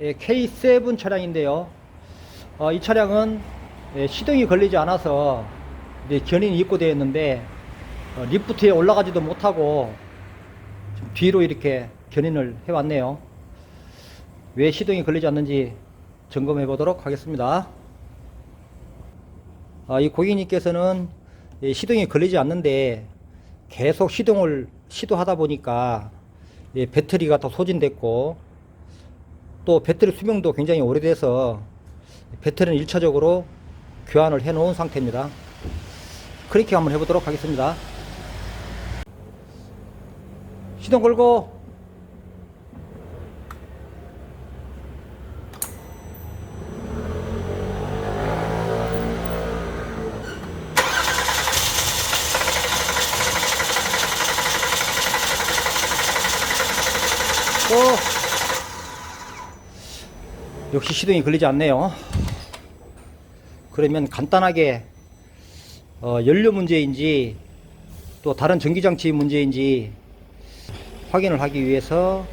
예, K7 차량인데요. 어, 이 차량은 예, 시동이 걸리지 않아서 견인이 입고되어 있는데 어, 리프트에 올라가지도 못하고 좀 뒤로 이렇게 견인을 해왔네요. 왜 시동이 걸리지 않는지 점검해 보도록 하겠습니다. 아, 이 고객님께서는 예, 시동이 걸리지 않는데 계속 시동을 시도하다 보니까 예, 배터리가 더 소진됐고 또 배터리 수명도 굉장히 오래돼서 배터리는 1차적으로 교환을 해 놓은 상태입니다. 그렇게 한번 해보도록 하겠습니다. 시동 걸고 또 역시 시동이 걸리지 않네요. 그러면 간단하게 어, 연료 문제인지 또 다른 전기장치 문제인지 확인을 하기 위해서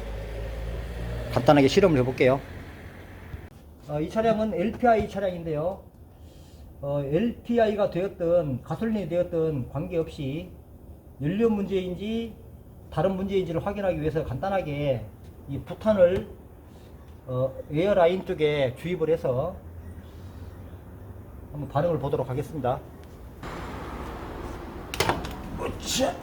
간단하게 실험을 해볼게요. 어, 이 차량은 LPI 차량인데요. 어, LPI가 되었든 가솔린이 되었든 관계없이 연료 문제인지 다른 문제인지를 확인하기 위해서 간단하게 이 부탄을 어, 에어라인 쪽에 주입을 해서 한번 반응을 보도록 하겠습니다. 으쌰.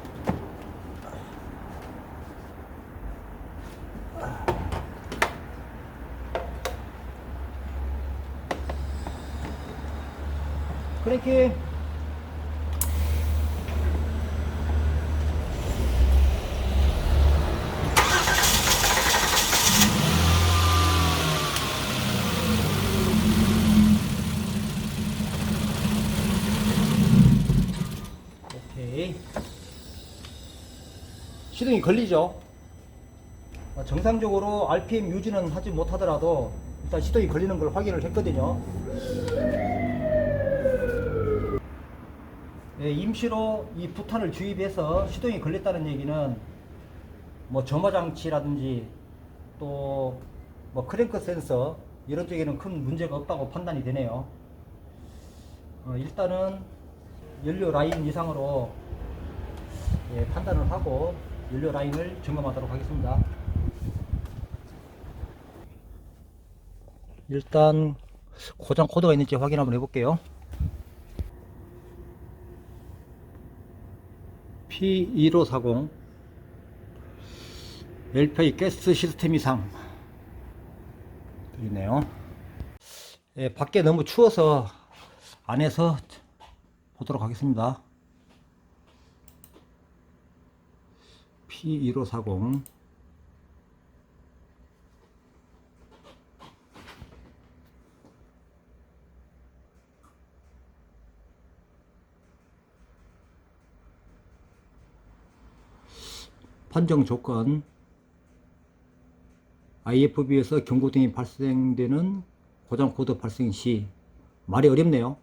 그렇게 오케이. 시동이 걸리죠? 어, 정상적으로 RPM 유지는 하지 못하더라도 일단 시동이 걸리는 걸 확인을 했거든요. 예, 임시로 이 부탄을 주입해서 시동이 걸렸다는 얘기는 뭐 점화 장치라든지 또 뭐 크랭크 센서 이런 쪽에는 큰 문제가 없다고 판단이 되네요. 어, 일단은 연료 라인 이상으로 예, 판단을 하고 연료 라인을 점검하도록 하겠습니다. 일단 고장 코드가 있는지 확인 한번 해볼게요. P1540 LPI 가스 시스템 이상 있네요. 예, 밖에 너무 추워서 안에서 보도록 하겠습니다. P1540. 판정 조건. IFB에서 경고등이 발생되는 고장 코드 발생 시. 말이 어렵네요.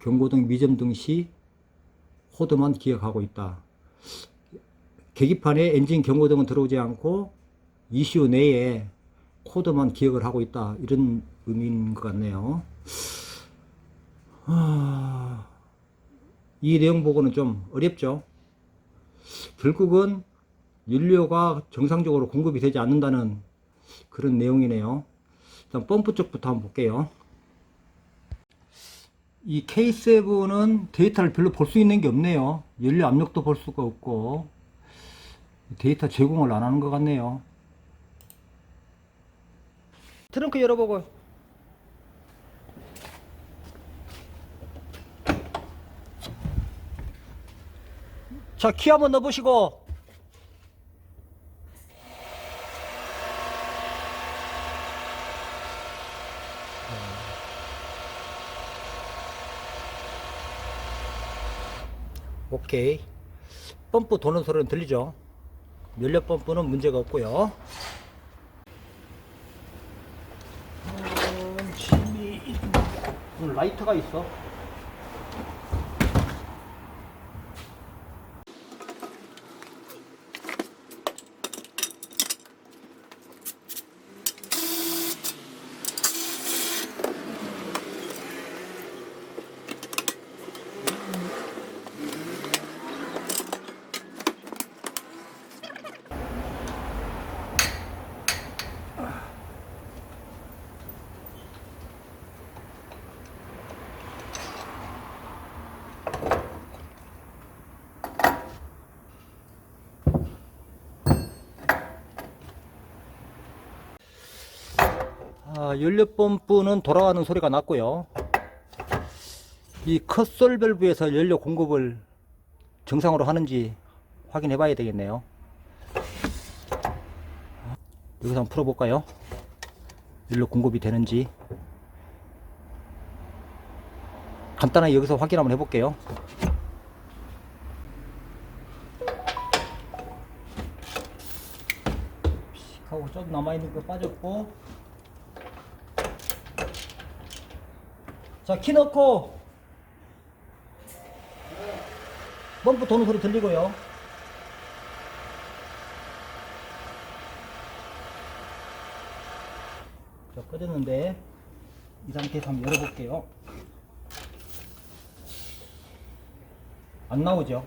경고등 미점 등 시 코드만 기억하고 있다. 계기판에 엔진 경고등은 들어오지 않고 이슈 내에 코드만 기억을 하고 있다. 이런 의미인 것 같네요. 아, 이 내용 보고는 좀 어렵죠. 결국은 연료가 정상적으로 공급이 되지 않는다는 그런 내용이네요. 일단 펌프 쪽부터 한번 볼게요. 이 K7은 데이터를 별로 볼 수 있는 게 없네요. 연료 압력도 볼 수가 없고 데이터 제공을 안 하는 것 같네요. 트렁크 열어보고 자, 키 한번 넣어보시고 오케이. 펌프 도는 소리는 들리죠? 연료 펌프는 문제가 없고요. 오늘 라이터가 있어. 아, 연료 펌프는 돌아가는 소리가 났고요. 이 컷솔 밸브에서 연료 공급을 정상으로 하는지 확인해 봐야 되겠네요. 여기서 한번 풀어볼까요? 연료 공급이 되는지. 간단하게 여기서 확인 한번 해볼게요. 하고 좀 남아있는 거 빠졌고 자 키 넣고. 펌프 도는 소리 들리고요. 자 꺼졌는데 이 상태에서 한번 열어볼게요. 안 나오죠?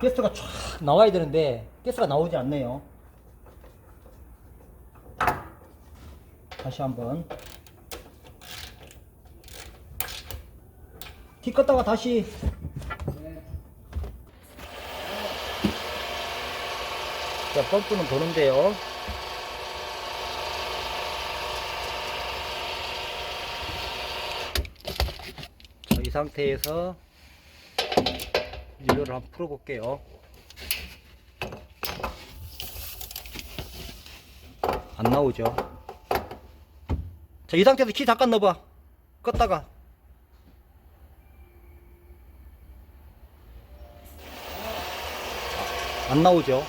가스가 쫙 나와야 되는데 가스가 나오지 않네요. 다시 한번 티 껐다가 다시 자 펌프는 도는데요 자, 이 상태에서 연료를 한번 풀어볼게요 안 나오죠 자, 이 상태에서 키 잠깐 넣어봐. 껐다가. 안 나오죠.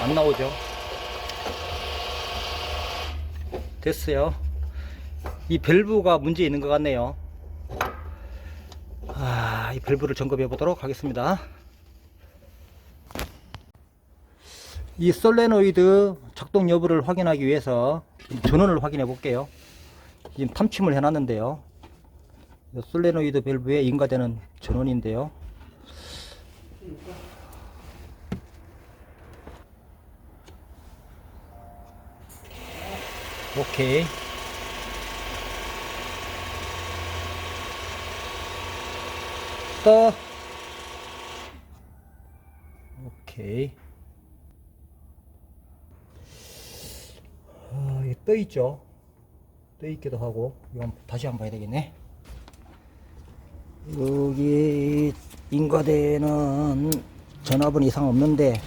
안 나오죠. 됐어요. 이 밸브가 문제 있는 것 같네요. 아, 이 밸브를 점검해 보도록 하겠습니다. 이 솔레노이드 작동 여부를 확인하기 위해서 전원을 확인해 볼게요. 지금 탐침을 해놨는데요. 이 솔레노이드 밸브에 인가되는 전원인데요. 오케이. 떠. 오케이. 아, 이게 떠 있죠. 떠 있기도 하고 이건 다시 한번 봐야 되겠네. 여기 인과대는 전압은 이상 없는데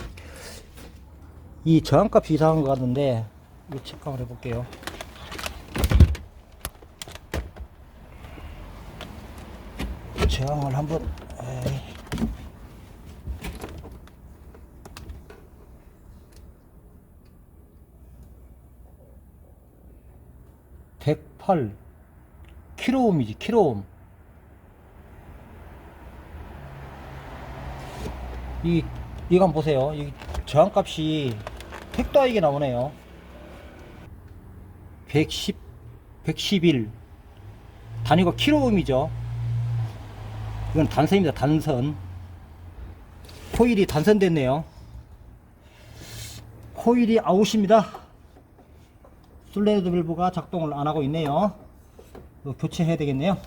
이 저항값이 이상한 것 같은데 이거 한번 해볼게요. 저항을 한번 에이. 108 킬로옴이지 킬로옴 이 한번 보세요. 이 저항값이 택도하게 나오네요. 110 111 단위가 킬로옴이죠. 이건 단선입니다 단선. 코일이 단선됐네요. 코일이 아웃입니다. 솔레드 밸브가 작동을 안 하고 있네요. 교체해야 되겠네요.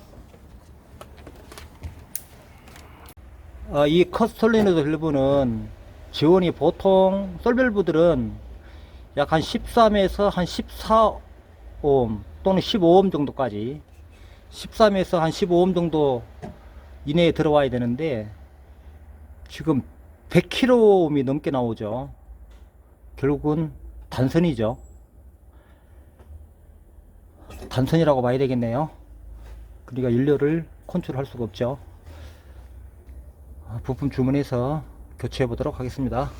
어, 이 커스톨리드 밸브는 지원이 보통 솔밸브들은 약 한 13에서 한 14옴 또는 15옴 정도까지 13에서 한 15옴 정도 이내에 들어와야 되는데 지금 100kg이 넘게 나오죠. 결국은 단선이죠. 단선이라고 봐야 되겠네요. 그러니까 연료를 컨트롤할 수가 없죠. 아, 부품 주문해서 교체해 보도록 하겠습니다.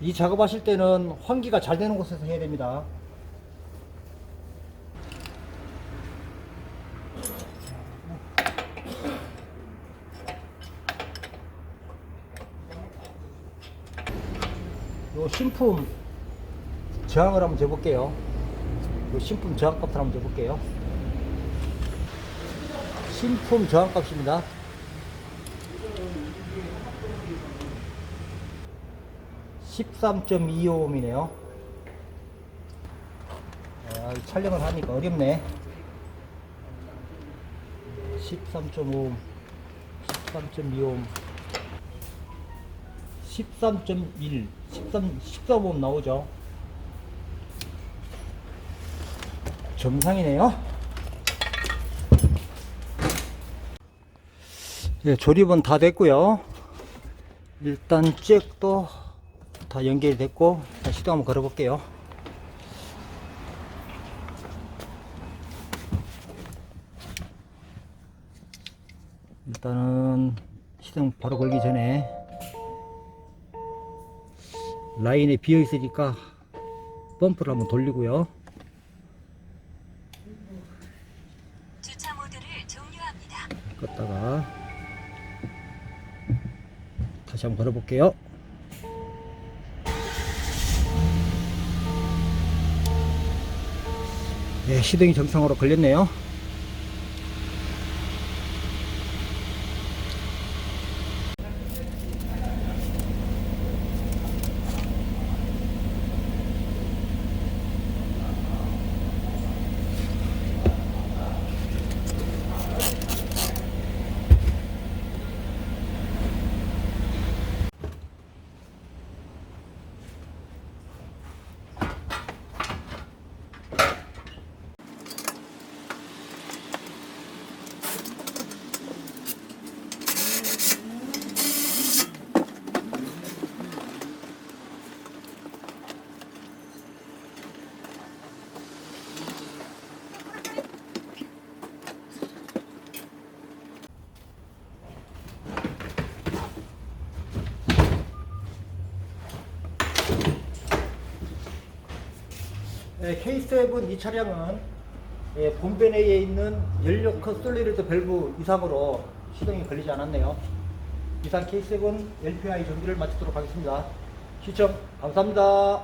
이 작업하실 때는 환기가 잘 되는 곳에서 해야 됩니다. 요 신품 저항을 한번 재볼게요. 그 신품 저항값을 한번 재볼게요. 신품 저항값입니다. (13.25옴이네요) 아, 이 촬영을 하니까 어렵네. 13.5옴, 13.2옴, 13.1, 13, 14옴 나오죠. 정상이네요. 예, 조립은 다 됐고요. 일단 잭도 다 연결이 됐고, 자, 시동 한번 걸어 볼게요. 일단은 시동 바로 걸기 전에 라인에 비어 있으니까 펌프를 한번 돌리고요. 주차 모드를 종료합니다. 껐다가 다시 한번 걸어 볼게요. 네, 시동이 정상으로 걸렸네요. K7 이 차량은 예, 본배 내에 있는 연료 컨솔리드 밸브 이상으로 시동이 걸리지 않았네요. 이상 K7 LPI 정비를 마치도록 하겠습니다. 시청 감사합니다.